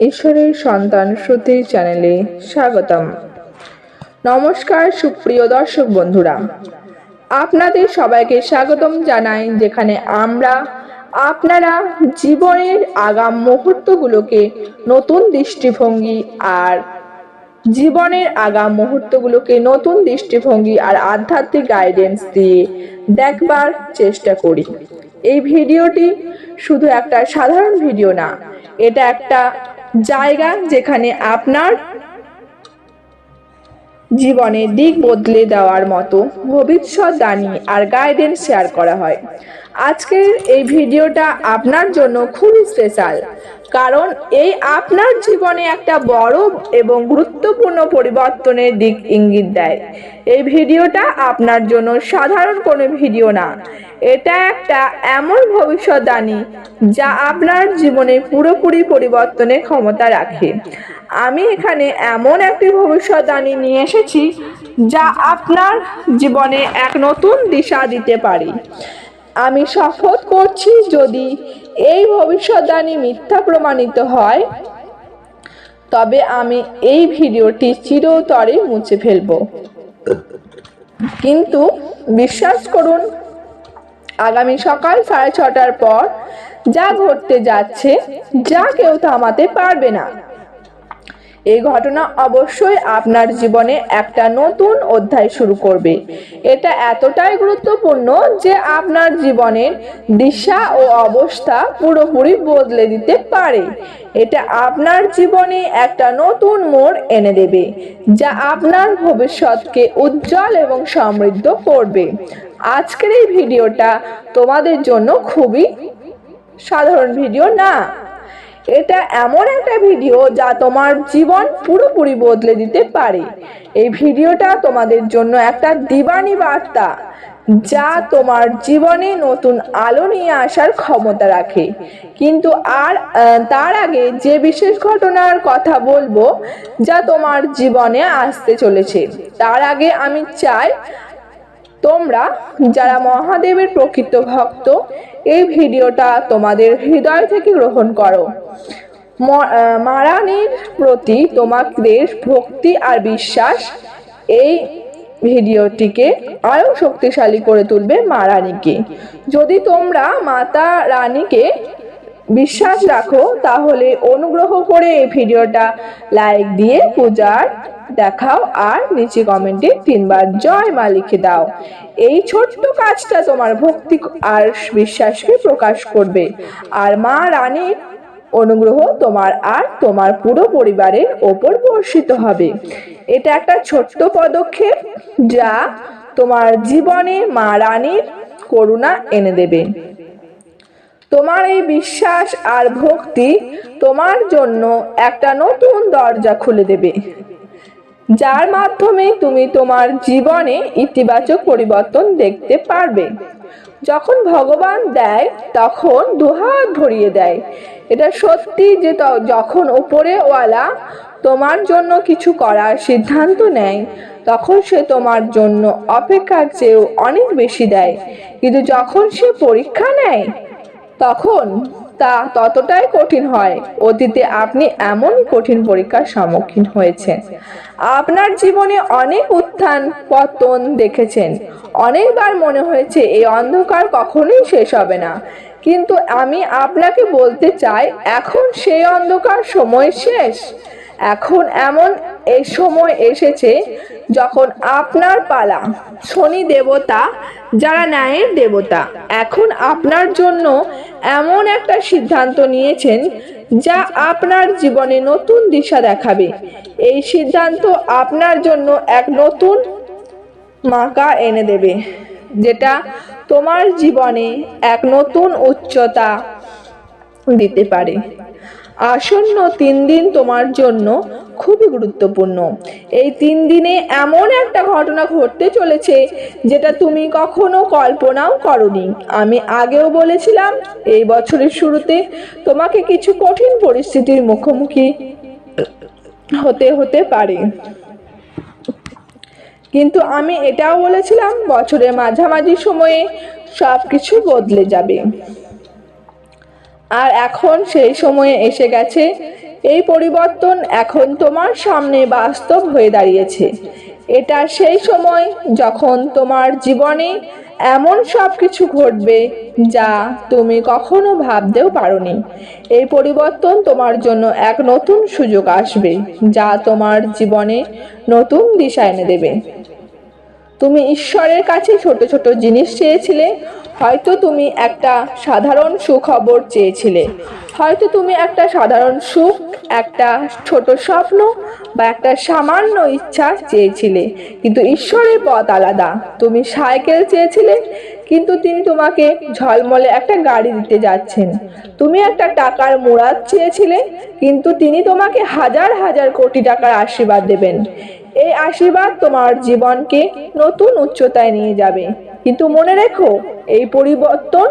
ঈশ্বরের সন্তান শ্রুতি চ্যানেলে স্বাগতম। নমস্কার সুপ্রিয় দর্শক বন্ধুরা। আপনাদের সবাইকে স্বাগতম জানাই, যেখানে আমরা আপনারা জীবনের আগাম মুহূর্তগুলোকে নতুন দৃষ্টিভঙ্গি আর জীবনের আগাম মুহূর্তগুলোকে নতুন দৃষ্টিভঙ্গি আর আধ্যাত্মিক গাইডেন্স দিয়ে দেখবার চেষ্টা করি। এই ভিডিওটি শুধু একটা সাধারণ ভিডিও না, এটা একটা জায়গা যেখানে আপনার জীবনের দিক বদলে দেওয়ার মতো ভবিষ্যৎ দানি আর গাইডেন্স শেয়ার করা হয়। আজকের এই ভিডিওটা আপনার জন্য খুবই স্পেশাল কারণ এই আপনার জীবনে একটা বড় এবং গুরুত্বপূর্ণ পরিবর্তনের দিক ইঙ্গিত দেয়। এই ভিডিওটা আপনার জন্য সাধারণ কোনো ভিডিও না। এটা একটা এমন ভবিষ্যৎবাণী যা আপনার জীবনে পুরোপুরি পরিবর্তনের ক্ষমতা রাখে। আমি এখানে এমন একটি ভবিষ্যৎবাণী নিয়ে এসেছি যা আপনার জীবনে এক নতুন দিশা দিতে পারে। আমি শপথ করছি যদি এই ভবিষ্যৎবাণী মিথ্যা প্রমাণিত হয়, তবে আমি এই ভিডিওটি চিরতরে মুছে ফেলব। কিন্তু বিশ্বাস করুন, আগামী সকাল সাড়ে ছটার পর যা ঘটতে যাচ্ছে, যা কেউ থামাতে পারবে না। এই ঘটনা অবশ্যই আপনার জীবনে একটা নতুন অধ্যায় শুরু করবে। এটা এতটাই গুরুত্বপূর্ণ যে আপনার জীবনের দিশা ও অবস্থা পুরোপুরি বদলে দিতে পারে। এটা আপনার জীবনে একটা নতুন মোড় এনে দেবে, যা আপনার ভবিষ্যৎকে উজ্জ্বল এবং সমৃদ্ধ করবে। আজকের এই ভিডিওটা তোমাদের জন্য খুবই সাধারণ ভিডিও না। এটা এমন একটা ভিডিও যা তোমার জীবন পুরোপুরি বদলে দিতে পারে। এই ভিডিওটা তোমাদের জন্য একটা দিবানি বার্তা, যা তোমার জীবনে নতুন আলো নিয়ে আসার ক্ষমতা রাখে। কিন্তু আর তার আগে যে বিশেষ ঘটনার কথা বলব, যা তোমার জীবনে আসতে চলেছে, তার আগে আমি চাই তোমরা যারা মহাদেবের প্রকৃত ভক্ত, এই ভিডিওটা তোমাদের হৃদয় থেকে গ্রহণ করো। মারানির প্রতি তোমাদের ভক্তি আর বিশ্বাস, এই ভিডিওটিকে আরও শক্তিশালী করে তুলবে মা রানীকে যদি তোমরা মাতা রানীকে বিশ্বাস রাখো, তাহলে অনুগ্রহ করে এই ভিডিওটা লাইক দিয়ে পূজার দেখাও আর নিচে কমেন্টে তিনবার জয় মা লিখে দাও। এই ছোট্ট কাজটা তোমার ভক্তি আর বিশ্বাসকে প্রকাশ করবে। আর মা রানীর অনুগ্রহ তোমার আর তোমার পুরো পরিবারের ওপর বর্ষিত হবে। এটা একটা ছোট্ট পদক্ষেপ যা তোমার জীবনে মা রানীর করুণা এনে দেবে। তোমার এই বিশ্বাস আর ভক্তি তোমার জন্য একটা নতুন দরজা খুলে দেবে। যার মাধ্যমে তুমি তোমার জীবনে ইতিবাচক পরিবর্তন দেখতে পারবে। যখন ভগবান দেয়, তখন দুহাত ভরিয়ে দেয়। এটা সত্যি যে যখন ওপরে ওয়ালা তোমার জন্য কিছু করার সিদ্ধান্ত নেয়, তখন সে তোমার জন্য অপেক্ষার চেয়েও অনেক বেশি দেয়। কিন্তু যখন সে পরীক্ষা নেয়, তখন তা ততটাই কঠিন হয়। অতীতে আপনি এমন কঠিন পরীক্ষার সম্মুখীন হয়েছেন। আপনার জীবনে অনেক উত্থান, পতন দেখেছেন। অনেকবার মনে হয়েছে এই অন্ধকার কখনোই শেষ হবে না। কিন্তু আমি আপনাকে বলতে চাই, এখন সেই অন্ধকার সময় শেষ? এখন এমন এই সময় এসেছে যখন আপনার পালা, শনি দেবতা, যারা ন্যায়ের দেবতা, এখন আপনার জন্য এমন একটা সিদ্ধান্ত নিয়েছেন যা আপনার জীবনে নতুন দিশা দেখাবে। এই সিদ্ধান্ত আপনার জন্য এক নতুন মাকা এনে দেবে, যেটা তোমার জীবনে এক নতুন উচ্চতা দিতে পারে। আসন্ন তিন দিন তোমার জন্য খুবই গুরুত্বপূর্ণ। এই তিন দিনে এমন একটা ঘটনা ঘটতে চলেছে যেটা তুমি কখনো কল্পনাও করনি। আমি আগেও বলেছিলাম, এই বছরের শুরুতে তোমাকে কিছু কঠিন পরিস্থিতির মুখোমুখি হতে হতে পারে। কিন্তু আমি এটাও বলেছিলাম, বছরের মাঝামাঝি সময়ে সব কিছু বদলে যাবে। আর এখন সেই সময়ে এসে গেছে। এই পরিবর্তন এখন তোমার সামনে বাস্তব হয়ে দাঁড়িয়েছে। এটা সেই সময় যখন তোমার জীবনে এমন সব কিছু ঘটবে যা তুমি কখনো ভাবতেও পারোনি। এই পরিবর্তন তোমার জন্য এক নতুন সুযোগ আসবে, যা তোমার জীবনে নতুন দিশা এনে দেবে। তুমি ঈশ্বরের কাছে ছোট ছোট জিনিস চেয়েছিলে হয়তো তুমি একটা সাধারণ সুখবর চেয়েছিলে। হয়তো তুমি একটা সাধারণ সুখ, একটা ছোট স্বপ্ন বা একটা সামান্য ইচ্ছা চেয়েছিলে। কিন্তু ঈশ্বরের পথ আলাদা। তুমি সাইকেল চেয়েছিলে, কিন্তু তিনি তোমাকে ঝলমলে একটা গাড়ি দিতে যাচ্ছেন। তুমি একটা টাকার মুরাদ চেয়েছিলে, কিন্তু তিনি তোমাকে হাজার হাজার কোটি টাকার আশীর্বাদ দেবেন। এই আশীর্বাদ তোমার জীবনকে নতুন উচ্চতায় নিয়ে যাবে। কিন্তু মনে রেখো, এই পরিবর্তন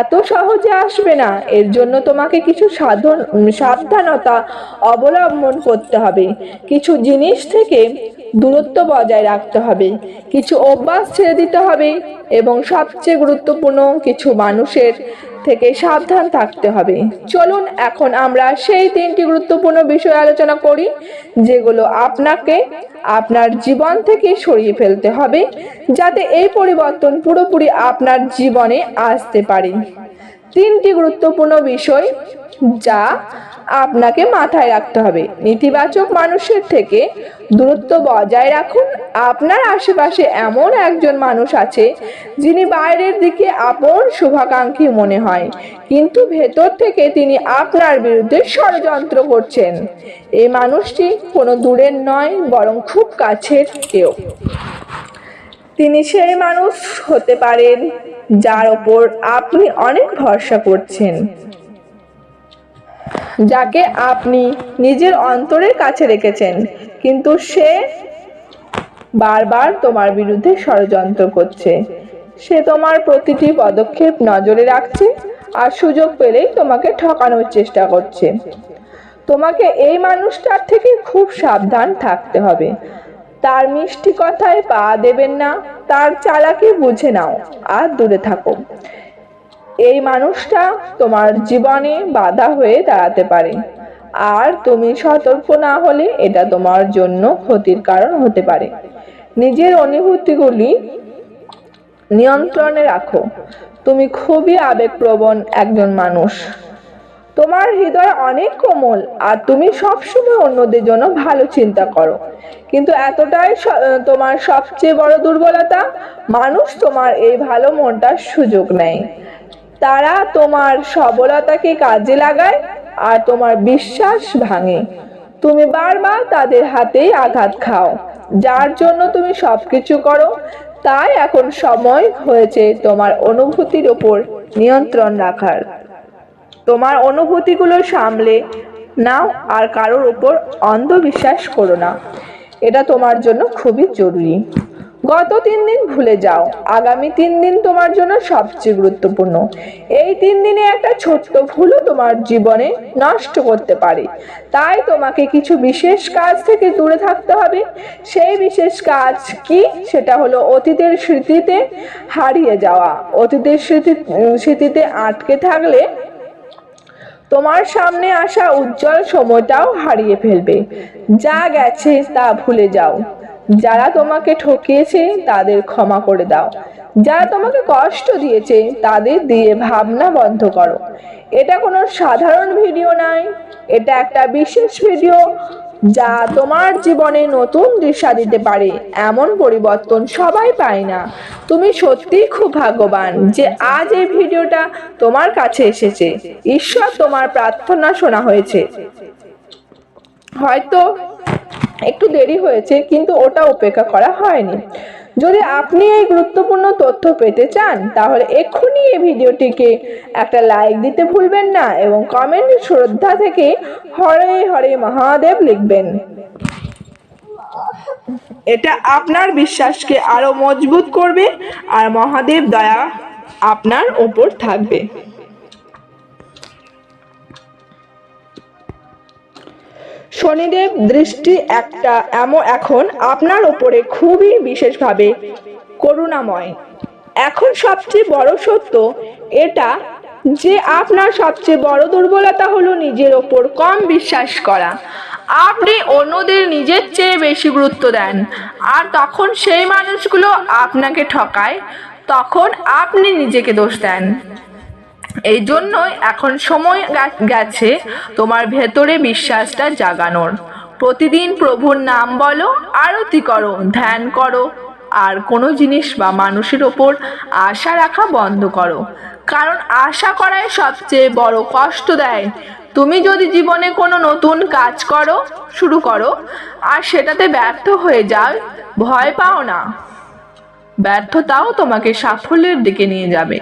এত সহজে আসবে না। এর জন্য তোমাকে কিছু সাধন সাবধানতা অবলম্বন করতে হবে। কিছু জিনিস থেকে দূরত্ব বজায় রাখতে হবে। কিছু অভ্যাস ছেড়ে দিতে হবে এবং সবচেয়ে গুরুত্বপূর্ণ কিছু মানুষের থেকে সাবধান থাকতে হবে। চলুন, এখন আমরা সেই তিনটি গুরুত্বপূর্ণ বিষয় আলোচনা করি, যেগুলো আপনাকে আপনার জীবন থেকে সরিয়ে ফেলতে হবে, যাতে এই পরিবর্তন পুরোপুরি আপনার জীবনে আসতে পারে। তিনটি গুরুত্বপূর্ণ বিষয় যা আপনাকে মাথায় রাখতে হবে। নেতিবাচক মানুষের থেকে দূরত্ব বজায় রাখুন। আপনার আশেপাশে এমন একজন মানুষ আছে, যিনি বাইরের দিকে আপন শুভাকাঙ্ক্ষী মনে হয়, কিন্তু ভেতর থেকে তিনি আপনার বিরুদ্ধে ষড়যন্ত্র করছেন। এই মানুষটি কোনো দূরের নয়, বরং খুব কাছের কেউ। তিনি সেই মানুষ হতে পারেন যার ওপর আপনি অনেক ভরসা করছেন। যাকে আপনি নিজের অন্তরের কাছে রেখেছেন। কিন্তু সে বারবার তোমার বিরুদ্ধে ষড়যন্ত্র করছে। সে তোমার প্রতিটি পদক্ষেপ নজরে রাখছে আর সুযোগ পেলেই তোমাকে ঠকানোর চেষ্টা করছে। তোমাকে এই মানুষটার থেকে খুব সাবধান থাকতে হবে। তার মিষ্টি কথায় পা দেবেন না, তার চালাকি বুঝে নাও, আর দূরে থাকো। এই মানুষটা তোমার জীবনে বাধা হয়ে দাঁড়াতে পারে। আর তুমি সতর্ক না হলে এটা তোমার জন্য ক্ষতির কারণ হতে পারে। নিজের অনুভূতিগুলি নিয়ন্ত্রণে রাখো। তুমি খুবই আবেগপ্রবণ একজন মানুষ। তোমার হৃদয় অনেক কোমল আর তুমি সবসময় অন্যদের জন্য ভালো চিন্তা করো। কিন্তু এতটাই তোমার সবচেয়ে বড় দুর্বলতা, মানুষ তোমার এই ভালো মনটার সুযোগ নেয়। তারা তোমার সবলতাকে কাজে লাগায় আর তোমার বিশ্বাস ভাঙে। তুমি বারবার তাদের হাতেই আঘাত খাও। যার জন্য তুমি সবকিছু করো, তাই এখন সময় হয়েছে তোমার অনুভূতির ওপর নিয়ন্ত্রণ রাখার। তোমার অনুভূতিগুলো সামলে নাও আর কারোর ওপর অন্ধবিশ্বাস করো না। এটা তোমার জন্য খুবই জরুরি। গত তিন দিন ভুলে যাও। আগামী তিন দিন তোমার জন্য সবচেয়ে গুরুত্বপূর্ণ। এই তিন দিনে একটা ছোট্ট ভুলও তোমার জীবনে নষ্ট করতে পারে। তাই তোমাকে কিছু বিশেষ কাজ থেকে দূরে থাকতে হবে। সেই বিশেষ কাজ কি? সেটা হলো অতীতের স্মৃতিতে হারিয়ে যাওয়া। অতীতের স্মৃতি স্মৃতিতে আটকে থাকলে তোমার সামনে আসা উজ্জ্বল সময়টাও হারিয়ে ফেলবে। যা গেছে তা ভুলে যাও। যারা তোমাকে ঠকিয়েছে, তাদের ক্ষমা করে দাও। যারা তোমাকে কষ্ট দিয়েছে, তাদের দিয়ে ভাবনা বন্ধ করো। এটা কোনো সাধারণ ভিডিও নয়, এটা একটা বিশেষ ভিডিও যা তোমার জীবনে নতুন দিশা দিতে পারে, এমন পরিবর্তন সবাই পায় না। তুমি সত্যিই খুব ভাগ্যবান যে আজ এই ভিডিওটা তোমার কাছে এসেছে। ঈশ্বর তোমার প্রার্থনা শোনা হয়েছে। হয়তো একটু দেরি হয়েছে, কিন্তু ওটা উপেক্ষা করা হয়নি। যদি আপনি এই গুরুত্বপূর্ণ তথ্য পেতে চান, তাহলে এক্ষুনি এই ভিডিওটিকে একটা লাইক দিতে ভুলবেন না এবং কমেন্ট শ্রদ্ধা থেকে হরে হরে মহাদেব লিখবেন। এটা আপনার বিশ্বাসকে আরও মজবুত করবে আর মহাদেব দয়া আপনার ওপর থাকবে। শনিদেব দৃষ্টি একটা এমন এখন আপনার ওপরে খুবই বিশেষভাবে করুণাময়। এখন সবচেয়ে বড় সত্য এটা যে আপনার সবচেয়ে বড় দুর্বলতা হলো নিজের ওপর কম বিশ্বাস করা। আপনি অন্যদের নিজের চেয়ে বেশি গুরুত্ব দেন। আর তখন সেই মানুষগুলো আপনাকে ঠকায়, তখন আপনি নিজেকে দোষ দেন। এই জন্যই এখন সময় গেছে তোমার ভেতরে বিশ্বাসটা জাগানোর। প্রতিদিন প্রভুর নাম বলো, আরতি করো, ধ্যান করো, আর কোনো জিনিস বা মানুষের ওপর আশা রাখা বন্ধ করো। কারণ আশা করাই সবচেয়ে বড় কষ্ট দেয়। তুমি যদি জীবনে কোনো নতুন কাজ করো, শুরু করো, আর সেটাতে ব্যর্থ হয়ে যাও, ভয় পাও না। ব্যর্থতাও তোমাকে সাফল্যের দিকে নিয়ে যাবে।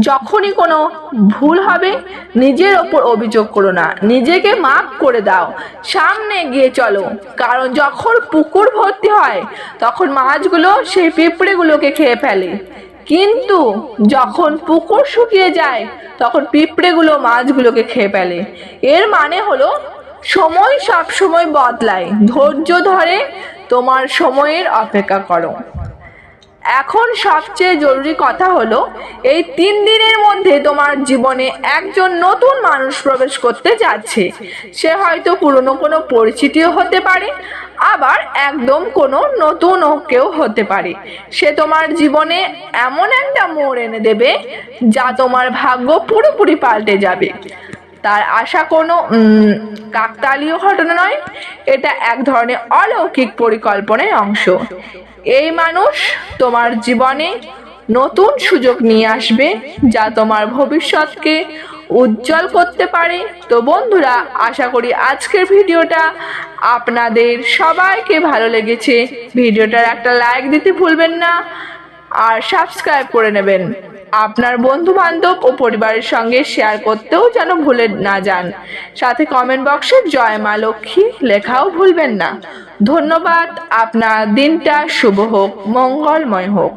যখনই কোনো ভুল হবে, নিজের ওপর অভিযোগ করো না। নিজেকে মাফ করে দাও। সামনে গিয়ে চলো। কারণ যখন পুকুর ভর্তি হয়, তখন মাছগুলো সেই পিঁপড়েগুলোকে খেয়ে ফেলে। কিন্তু যখন পুকুর শুকিয়ে যায়, তখন পিঁপড়েগুলো মাছগুলোকে খেয়ে ফেলে। এর মানে হলো, সময় সব সময় বদলায়। ধৈর্য ধরে তোমার সময়ের অপেক্ষা করো। এখন সবচেয়ে জরুরি কথা হলো, এই তিন দিনের মধ্যে তোমার জীবনে একজন নতুন মানুষ প্রবেশ করতে যাচ্ছে। সে হয়তো পুরনো কোনো পরিচিতিও হতে পারে, আবার একদম কোনো নতুন কেউ হতে পারে। সে তোমার জীবনে এমন একটা মোড় এনে দেবে, যা তোমার ভাগ্য পুরোপুরি পাল্টে যাবে। তার আশা কোনো কাকতালীয় ঘটনা নয়, এটা এক ধরনের অলৌকিক পরিকল্পনার অংশ। এই মানুষ তোমার জীবনে নতুন সুযোগ নিয়ে আসবে যা তোমার ভবিষ্যৎকে উজ্জ্বল করতে পারে। তো বন্ধুরা, আশা করি আজকের ভিডিওটা আপনাদের সবাইকে ভালো লেগেছে। ভিডিওটার একটা লাইক দিতে ভুলবেন না, আর সাবস্ক্রাইব করে নেবেন। আপনার বন্ধু বান্ধব ও পরিবারের সঙ্গে শেয়ার করতেও যেন ভুলে না যান। সাথে কমেন্ট বক্সে জয় মা লক্ষ্মী লেখাও ভুলবেন না। ধন্যবাদ, আপনার দিনটা শুভ হোক, মঙ্গলময় হোক।